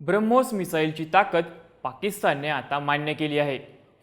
ब्रह्मोस मिसाईलची ताकद पाकिस्तानने आता मान्य केली आहे.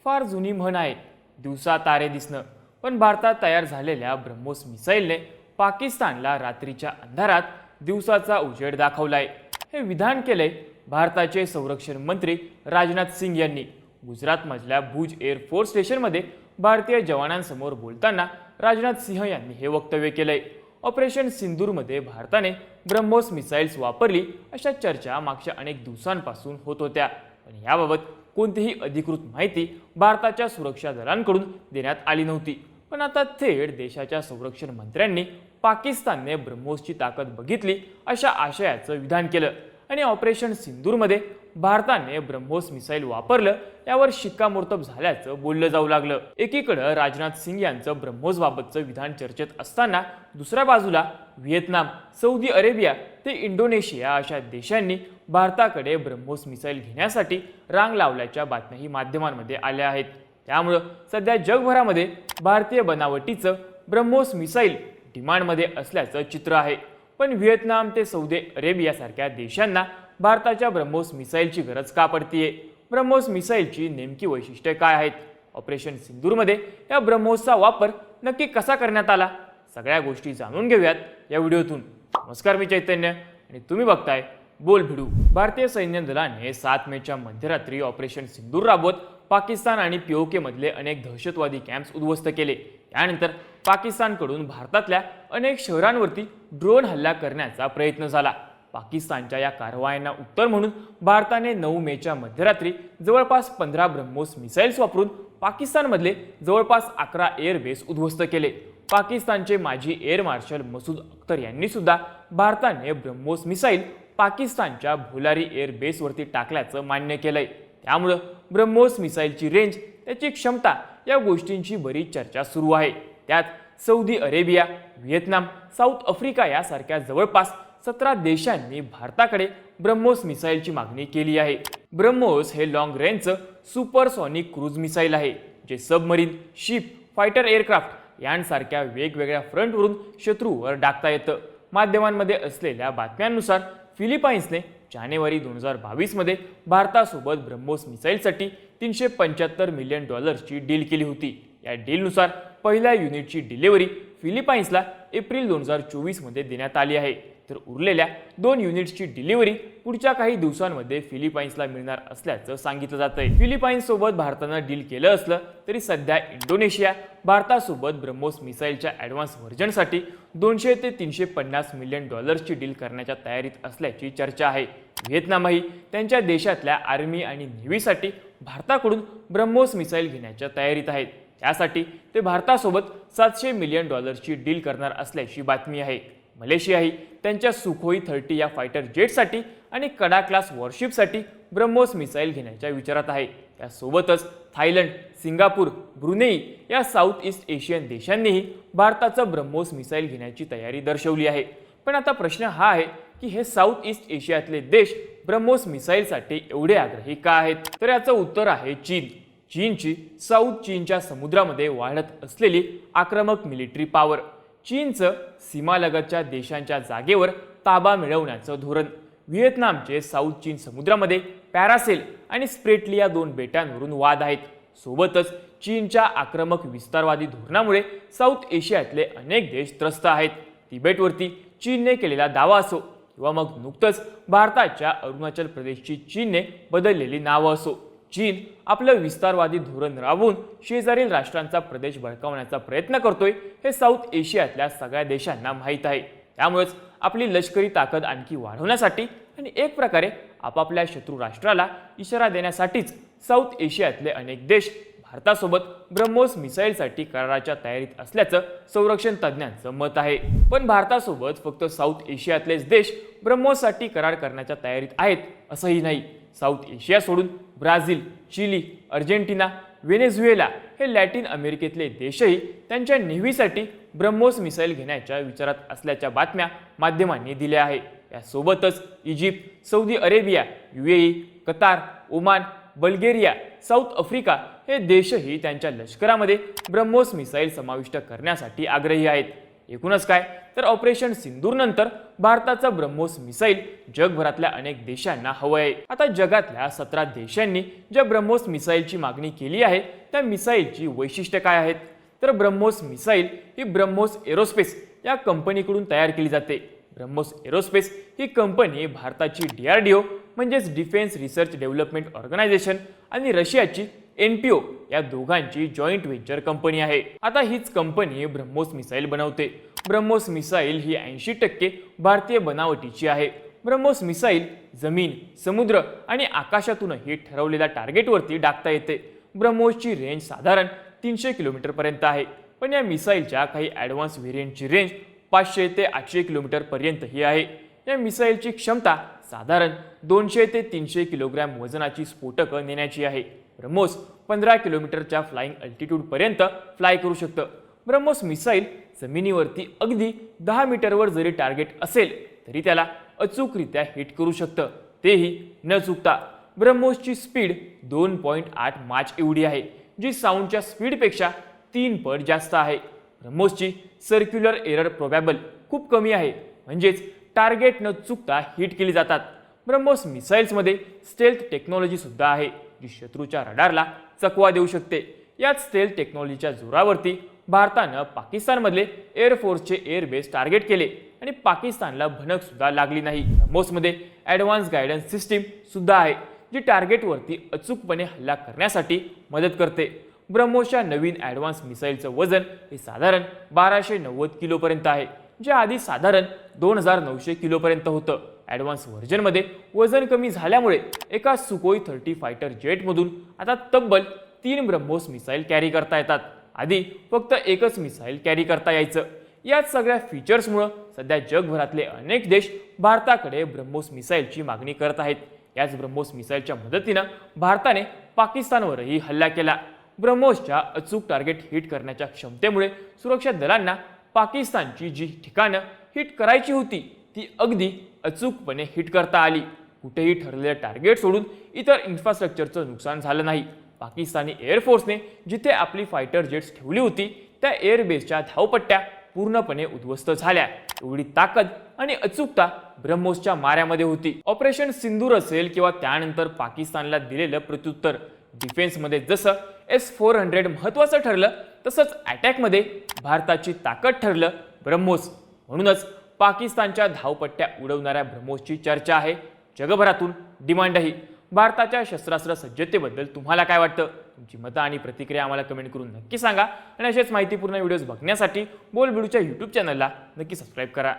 फार जुनी म्हण आहे दिवसा तारे दिसणं. पण भारतात तयार झालेल्या ब्रह्मोस मिसाईलने पाकिस्तानला रात्रीच्या अंधारात दिवसाचा उजेड दाखवलाय. हे विधान केले भारताचे संरक्षण मंत्री राजनाथ सिंग यांनी. गुजरातमधल्या भुज एअरफोर्स स्टेशनमध्ये भारतीय जवानांसमोर बोलताना राजनाथ सिंह यांनी हे वक्तव्य केलंय. ऑपरेशन सिंदूरमध्ये भारताने ब्रह्मोस मिसाईल्स वापरली अशा चर्चा मागच्या अनेक दिवसांपासून होत होत्या. पण याबाबत कोणतीही अधिकृत माहिती भारताच्या सुरक्षा दलांकडून देण्यात आली नव्हती. पण आता थेट देशाच्या संरक्षण मंत्र्यांनी पाकिस्तानने ब्रह्मोसची ताकद बघितली अशा आशयाचं विधान केलं आणि ऑपरेशन सिंदूरमध्ये भारताने ब्रह्मोस मिसाईल वापरलं यावर शिक्कामोर्तब झाल्याचं बोललं जाऊ लागलं. एकीकडं राजनाथ सिंग यांचं ब्रह्मोस बाबतचं विधान चर्चेत असताना दुसऱ्या बाजूला व्हिएतनाम सौदी अरेबिया ते इंडोनेशिया अशा देशांनी भारताकडे ब्रह्मोस मिसाईल घेण्यासाठी रांग लावल्याच्या बातम्याही माध्यमांमध्ये आल्या आहेत. त्यामुळं सध्या जगभरामध्ये भारतीय बनावटीचं ब्रह्मोस मिसाईल डिमांडमध्ये असल्याचं चित्र आहे. पण व्हिएतनाम ते सौदी अरेबियासारख्या देशांना भारताच्या ब्रह्मोस मिसाईलची गरज का पडतीये? ब्रह्मोस मिसाईलची नेमकी वैशिष्ट्ये काय आहेत? ऑपरेशन सिंदूरमध्ये या ब्रह्मोसचा वापर नक्की कसा करण्यात आला? सगळ्या गोष्टी जाणून घेऊयात या व्हिडिओतून. नमस्कार मी चैतन्य आणि तुम्ही बघताय बोल भिडू. भारतीय सैन्य दलाने सात मेच्या मध्यरात्री ऑपरेशन सिंदूर राबवत पाकिस्तान आणि पीओकेमधले अनेक दहशतवादी कॅम्प्स उद्ध्वस्त केले. त्यानंतर पाकिस्तानकडून भारतातल्या अनेक शहरांवरती ड्रोन हल्ला करण्याचा प्रयत्न झाला. पाकिस्तानच्या या कारवायांना उत्तर म्हणून भारताने नऊ मेच्या मध्यरात्री जवळपास पंधरा ब्रह्मोस मिसाईल्स वापरून पाकिस्तानमधले जवळपास अकरा एअरबेस उद्ध्वस्त केले. पाकिस्तानचे माजी एअर मार्शल मसूद अख्तर यांनी सुद्धा भारताने ब्रह्मोस मिसाईल पाकिस्तानच्या भुलारी एअरबेसवरती टाकल्याचं मान्य केलंय. त्यामुळं ब्रह्मोस मिसाईलची रेंज त्याची क्षमता या गोष्टींची बरीच चर्चा सुरू आहे. त्यात Saudi Arabia Vietnam South Africa यासारख्या जवळपास सतरा देशांनी भारताकडे ब्रह्मोस मिसाईलची मागणी केली आहे. ब्रह्मोस हे लॉंग रेंजचं सुपरसॉनिक क्रूज मिसाईल आहे जे सबमरीन शिप फायटर एअरक्राफ्ट यांसारख्या वेगवेगळ्या फ्रंटवरून शत्रूवर डाकता येतं. माध्यमांमध्ये असलेल्या बातम्यांनुसार फिलिपाईन्सने जानेवारी दोन हजार बावीसमध्ये भारतासोबत ब्रह्मोस मिसाईलसाठी तीनशे पंच्याहत्तर मिलियन डॉलर्सची डील केली होती. या डीलनुसार पहिल्या युनिटची डिलिव्हरी फिलिपाईन्सला एप्रिल दोन हजार चोवीसमध्ये देण्यात आली आहे. तर उरलेल्या दोन युनिट्सची डिलिव्हरी पुढच्या काही दिवसांमध्ये फिलिपाईन्सला मिळणार असल्याचं सांगितलं जात आहे फिलिपाईन्ससोबत भारतानं डील केलं असलं तरी सध्या इंडोनेशिया भारतासोबत ब्रह्मोस मिसाईलच्या ॲडव्हान्स व्हर्जनसाठी दोनशे ते तीनशे पन्नास मिलियन डॉलर्सची डील करण्याच्या तयारीत असल्याची चर्चा आहे. व्हिएतनामही त्यांच्या देशातल्या आर्मी आणि नेव्हीसाठी भारताकडून ब्रह्मोस मिसाईल घेण्याच्या तयारीत आहेत. त्यासाठी ते भारतासोबत सातशे मिलियन डॉलर्सची डील करणार असल्याची बातमी आहे. मलेशियाही त्यांच्या सुखोई थर्टी या फायटर जेटसाठी आणि कडा क्लास वॉरशिपसाठी ब्रह्मोस मिसाईल घेण्याच्या विचारात आहे. त्यासोबतच थायलंड सिंगापूर ब्रुनेई या साऊथ ईस्ट एशियन देशांनीही भारताचं ब्रह्मोस मिसाईल घेण्याची तयारी दर्शवली आहे. पण आता प्रश्न हा आहे की हे साऊथ ईस्ट एशियातले देश ब्रह्मोस मिसाईलसाठी एवढे आग्रही का आहेत? तर याचं उत्तर आहे चीन. चीनची साऊथ चीनच्या समुद्रामध्ये वाढत असलेली आक्रमक मिलिटरी पॉवर चीनचं सीमालगतच्या देशांच्या जागेवर ताबा मिळवण्याचं धोरण. व्हिएतनामचे साऊथ चीन समुद्रामध्ये पॅरासेल आणि स्प्रेटली या दोन बेटांवरून वाद आहेत. सोबतच चीनच्या आक्रमक विस्तारवादी धोरणामुळे साऊथ एशियातले अनेक देश त्रस्त आहेत. तिबेटवरती चीनने केलेला दावा असो किंवा मग नुकतंच भारताच्या अरुणाचल प्रदेशची चीनने बदललेली नावं असो. चीन आपलं विस्तारवादी धोरण राबवून शेजारील राष्ट्रांचा प्रदेश बळकावण्याचा प्रयत्न करतोय हे साऊथ एशियातल्या सगळ्या देशांना माहीत आहे. त्यामुळेच आपली लष्करी ताकद आणखी वाढवण्यासाठी आणि एक प्रकारे आपापल्या शत्रू राष्ट्राला इशारा देण्यासाठीच साऊथ एशियातले अनेक देश भारतासोबत ब्रह्मोस मिसाईलसाठी कराराच्या तयारीत असल्याचं संरक्षण तज्ज्ञांचं मत आहे. पण भारतासोबत फक्त साऊथ एशियातलेच देश ब्रह्मोससाठी करार करण्याच्या तयारीत आहेत. असंही नाही. साऊथ एशिया सोडून ब्राझील चिली अर्जेंटिना व्हेनेझुएला हे लॅटिन अमेरिकेतले देशही त्यांच्या नेव्हीसाठी ब्रह्मोस मिसाईल घेण्याच्या विचारात असल्याच्या बातम्या माध्यमांनी दिल्या आहे. यासोबतच Egypt Saudi Arabia UAE Qatar Oman Bulgaria South Africa हे देशही त्यांच्या लष्करामध्ये ब्रह्मोस मिसाईल समाविष्ट करण्यासाठी आग्रही आहेत. एकूणच काय? तर ऑपरेशन सिंदूर नंतर भारताचं ब्रह्मोस मिसाईल जगभरातल्या अनेक देशांना हवं आहे. आता जगातल्या सतरा देशांनी ज्या ब्रह्मोस मिसाईलची मागणी केली आहे त्या मिसाईलची वैशिष्ट्य काय आहेत? तर ब्रह्मोस मिसाईल ही ब्रह्मोस एरोस्पेस या कंपनीकडून तयार केली जाते. ब्रह्मोस एरोस्पेस ही कंपनी भारताची डीआरडीओ म्हणजेच डिफेन्स रिसर्च डेव्हलपमेंट ऑर्गनायझेशन आणि रशियाची एनपीओ या दोघांची जॉईंट व्हेंचर कंपनी आहे. आता हीच कंपनी ब्रह्मोस मिसाईल बनवते. ब्रह्मोस मिसाईल ही ऐंशी टक्के भारतीय बनावटीची आहे. ब्रह्मोस मिसाईल जमीन समुद्र आणि आकाशातूनही ठरवलेल्या टार्गेटवरती डागता येते. ब्रह्मोसची रेंज साधारण तीनशे किलोमीटरपर्यंत आहे. पण या मिसाईलच्या काही ॲडव्हान्स व्हेरियंटची रेंज पाचशे ते आठशे किलोमीटरपर्यंतही आहे. या मिसाईलची क्षमता साधारण दोनशे ते तीनशे किलोग्रॅम वजनाची स्फोटकं नेण्याची आहे. ब्रह्मोस पंधरा किलोमीटरच्या फ्लाईंग अल्टिट्यूडपर्यंत फ्लाय करू शकतं. ब्रह्मोस मिसाईल जमिनीवरती अगदी दहा मीटरवर जरी टार्गेट असेल तरी त्याला अचूकरित्या हिट करू शकतं. तेही न चुकता. ब्रह्मोसची स्पीड दोन पॉईंट आठ माच एवढी आहे जी साऊंडच्या स्पीडपेक्षा तीन पट जास्त आहे. ब्रह्मोसची सर्क्युलर एरर प्रोबॅबल खूप कमी आहे म्हणजेच टार्गेट न चुकता हिट केली जातात. ब्रह्मोस मिसाईल्समध्ये स्टेल्थ टेक्नॉलॉजीसुद्धा आहे. जी शत्रूच्या रडारला चकवा देऊ शकते. याच स्टेल टेक्नॉलॉजीच्या जोरावरती भारतानं पाकिस्तानमधले एअरफोर्सचे एअरबेस टार्गेट केले आणि पाकिस्तानला भनक सुद्धा लागली नाही. ब्रह्मोसमध्ये ॲडव्हान्स गायडन्स सिस्टीम सुद्धा आहे जी टार्गेटवरती अचूकपणे हल्ला करण्यासाठी मदत करते. ब्रह्मोसच्या नवीन ॲडव्हान्स मिसाईलचं वजन हे साधारण बाराशे नव्वद किलोपर्यंत आहे जे आधी साधारण दोन हजार नऊशे किलोपर्यंत होतं. ॲडव्हान्स व्हर्जनमध्ये वजन कमी झाल्यामुळे एका सुकोई थर्टी फायटर जेटमधून आता तब्बल तीन ब्रह्मोस मिसाईल कॅरी करता येतात. आधी फक्त एकच मिसाईल कॅरी करता यायचं. याच सगळ्या फीचर्समुळं सध्या जगभरातले अनेक देश भारताकडे ब्रह्मोस मिसाईलची मागणी करत आहेत. याच ब्रह्मोस मिसाईलच्या मदतीनं भारताने पाकिस्तानवरही हल्ला केला. ब्रह्मोसच्या अचूक टार्गेट हिट करण्याच्या क्षमतेमुळे सुरक्षा दलांना पाकिस्तानची जी ठिकाणं हिट करायची होती ती अगदी अचूकपणे हिट करता आली. कुठेही ठरलेलं टार्गेट सोडून इतर इन्फ्रास्ट्रक्चरचं नुकसान झालं नाही. पाकिस्तानी एअरफोर्सने जिथे आपली फायटर जेट्स ठेवली होती त्या एअरबेसच्या धावपट्ट्या पूर्णपणे उद्ध्वस्त झाल्या. एवढी ताकद आणि अचूकता ब्रह्मोसच्या माऱ्यामध्ये होती. ऑपरेशन सिंदूर असेल किंवा त्यानंतर पाकिस्तानला दिलेलं प्रत्युत्तर डिफेन्समध्ये जसं एस फोर हंड्रेड महत्त्वाचं ठरलं तसंच अटॅकमध्ये भारताची ताकद ठरलं ब्रह्मोस. म्हणूनच पाकिस्तानच्या धावपट्ट्या उडवणाऱ्या ब्रह्मोसची चर्चा आहे. जगभरातून डिमांडही. भारताच्या शस्त्रास्त्र सज्जतेबद्दल तुम्हाला काय वाटतं? तुमची मतं आणि प्रतिक्रिया आम्हाला कमेंट करून नक्की सांगा. आणि असेच माहितीपूर्ण व्हिडिओज बघण्यासाठी बोलबिडूच्या यूट्यूब चॅनलला नक्की सबस्क्राईब करा.